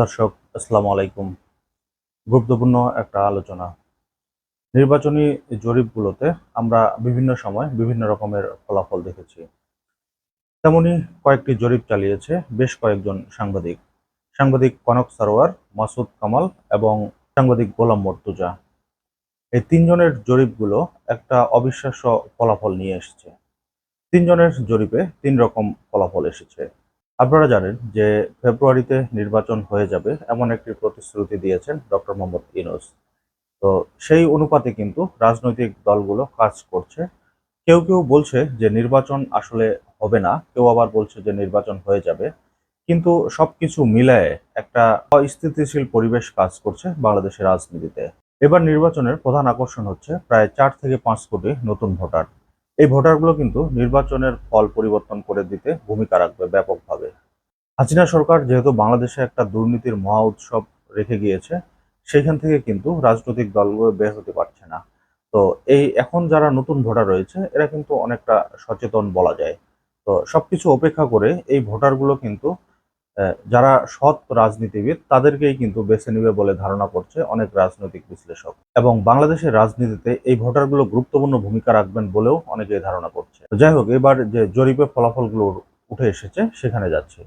দর্শক, আসসালামু আলাইকুম। গুরুত্বপূর্ণ একটা আলোচনা। নির্বাচনী জরিপগুলোতে আমরা বিভিন্ন সময় বিভিন্ন রকমের ফলাফল দেখেছি। তেমনি কয়েকটি জরিপ চালিয়েছে বেশ কয়েকজন সাংবাদিক। সাংবাদিক কনক সারোয়ার, মাসুদ কামাল এবং সাংবাদিক গোলাম মর্তুজা। এই তিনজনের জরিপগুলো একটা অবিশ্বাস্য ফলাফল নিয়ে এসেছে। তিনজনের জরিপে তিন রকম ফলাফল এসেছে। আপনারা জানেন যে ফেব্রুয়ারিতে নির্বাচন হয়ে যাবে, এমন একটি প্রতিশ্রুতি দিয়েছেন ডক্টর মোহাম্মদ ইউনুস। তো সেই অনুপাতে কিন্তু রাজনৈতিক দলগুলো কাজ করছে। কেউ কেউ বলছে যে নির্বাচন আসলে হবে না, কেউ আবার বলছে যে নির্বাচন হয়ে যাবে। কিন্তু সবকিছু মিলায়ে একটা অস্থিতিশীল পরিবেশ কাজ করছে বাংলাদেশের রাজনীতিতে। এবার নির্বাচনের প্রধান আকর্ষণ হচ্ছে প্রায় চার থেকে পাঁচ কোটি নতুন ভোটার। এই ভোটারগুলো কিন্তু নির্বাচনের ফল পরিবর্তন করে দিতে ভূমিকা রাখবে ব্যাপকভাবে। হাসিনা সরকার যেহেতু বাংলাদেশে একটা দুর্নীতির মহা উৎসব রেখে গিয়েছে সেখান থেকে কিন্তু রাজনৈতিক দলগুলো বের হতে পারছে না। তো এই এখন যারা নতুন ভোটার রয়েছে, এরা কিন্তু অনেকটা সচেতন বলা যায়। তো সবকিছু অপেক্ষা করে এই ভোটারগুলো কিন্তু যারা সৎ রাজনীতিবিদ, তাদেরকেই কিন্তু বেছে নেবে বলে ধারণা করছে অনেক রাজনৈতিক বিশ্লেষক। এবং বাংলাদেশের রাজনীতিতে এই ভোটারগুলো গুরুত্বপূর্ণ ভূমিকা রাখবেন বলেও অনেকেই ধারণা করছে। যাই হোক, এবার যে জরিপে ফলাফলগুলো উঠে এসেছে, সেখানে যাচ্ছে।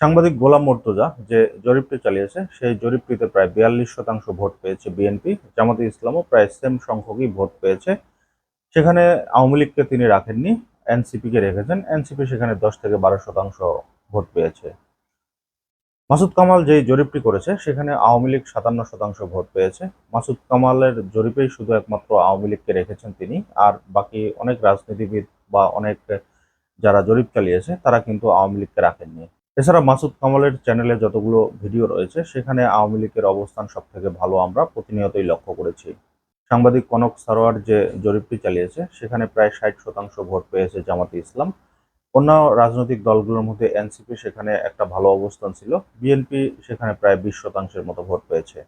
সাংবাদিক গোলাম মর্তুজা যে জরিপটি চালিয়েছে, সেই জরিপটিতে প্রায় বিয়াল্লিশ শতাংশ ভোট পেয়েছে বিএনপি, জামাতে ইসলামও প্রায় সেম সংখ্যকই ভোট পেয়েছে। সেখানে আওয়ামী লীগকে তিনি রাখেননি এনসিপি কে রেখেছেন, এনসিপি সেখানে দশ থেকে বারো শতাংশ ভোট পেয়েছে। মাসুদ কামাল যে জরিপটি করেছে, সেখানে আওয়ামী লীগ সাতান্ন শতাংশ ভোট পেয়েছে। মাসুদ কামালের জরিপেই শুধু একমাত্র আওয়ামী লীগকে রেখেছেন তিনি, আর বাকি অনেক রাজনীতিবিদ বা অনেক যারা জরিপ চালিয়েছে, তারা কিন্তু আওয়ামী লীগকে রাখেননি। এছাড়া মাসুদ কামালের চ্যানেলে যতগুলো ভিডিও রয়েছে, সেখানে আওয়ামী লীগের অবস্থান সব থেকে ভালো আমরা প্রতিনিয়তই লক্ষ্য করেছি। সাংবাদিক কনক সারোয়ার যে জরিপটি চালিয়েছে, সেখানে প্রায় ষাট শতাংশ ভোট পেয়েছে জামাতে ইসলাম। অন্য রাজনৈতিক দলগুলোর মধ্যে এনসিপি সেখানে একটা ভালো অবস্থান ছিল। বিএনপি সেখানে প্রায় বিশ শতাংশের মতো ভোট পেয়েছে।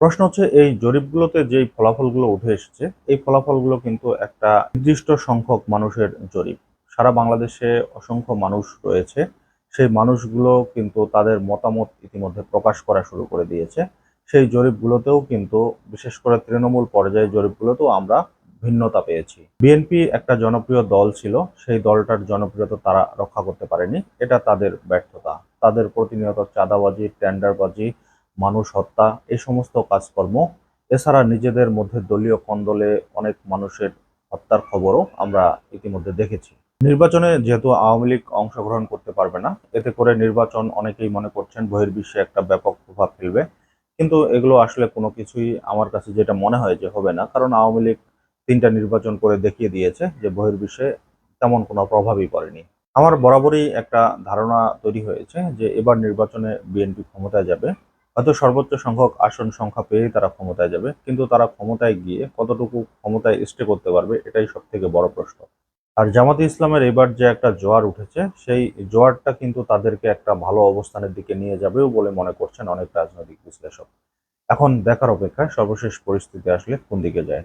প্রশ্ন হচ্ছে, এই জরিপগুলোতে যেই ফলাফলগুলো উঠে এসেছে, এই ফলাফলগুলো কিন্তু একটা নির্দিষ্ট সংখ্যক মানুষের জরিপ। সারা বাংলাদেশে অসংখ্য মানুষ রয়েছে। সেই মানুষগুলো কিন্তু তাদের মতামত ইতিমধ্যে প্রকাশ করা শুরু করে দিয়েছে। সেই জরিপগুলোতেও কিন্তু, বিশেষ করে তৃণমূল পর্যায়ে জরিপগুলোতেও আমরা ভিন্নতা পেয়েছি। বিএনপি একটা জনপ্রিয় দল ছিল, সেই দলটার জনপ্রিয়তা তারা রক্ষা করতে পারেনি। এটা তাদের ব্যর্থতা। তাদের প্রতিনিয়ত চাঁদাবাজি, টেন্ডারবাজি, মানুষ হত্যা, এই সমস্ত কাজকর্ম। এছাড়া নিজেদের মধ্যে দলীয় কন্দলে অনেক মানুষের হত্যার খবরও আমরা ইতিমধ্যে দেখেছি। নির্বাচনে যেহেতু আওয়ামী লীগ অংশগ্রহণ করতে পারবে না, এতে করে নির্বাচন অনেকেই মনে করছেন বহির্বিশ্বে একটা ব্যাপক প্রভাব ফেলবে। কিন্তু এগুলো আসলে কোনো কিছুই আমার কাছে যেটা মনে হয় যে হবে না, কারণ আওয়ামী লীগ তিনটা নির্বাচন করে দেখিয়ে দিয়েছে যে বহির্বিশ্বে তেমন কোনো প্রভাবই পড়েনি। আমার বরাবরই একটা ধারণা তৈরি হয়েছে যে এবার নির্বাচনে বিএনপি ক্ষমতায় যাবে। হয়তো সর্বোচ্চ সংখ্যক আসন সংখ্যা পেয়েই তারা ক্ষমতায় যাবে, কিন্তু তারা ক্ষমতায় গিয়ে কতটুকু ক্ষমতায় স্টে করতে পারবে এটাই সব থেকে বড় প্রশ্ন। আর জামাতে ইসলামের এবার যে একটা জোয়ার উঠেছে, সেই জোয়ারটা কিন্তু তাদেরকে একটা ভালো অবস্থানের দিকে নিয়ে যাবেও বলে মনে করছেন অনেক রাজনৈতিক বিশ্লেষক। এখন দেখার অপেক্ষায় সর্বশেষ পরিস্থিতি আসলে কোন দিকে যায়?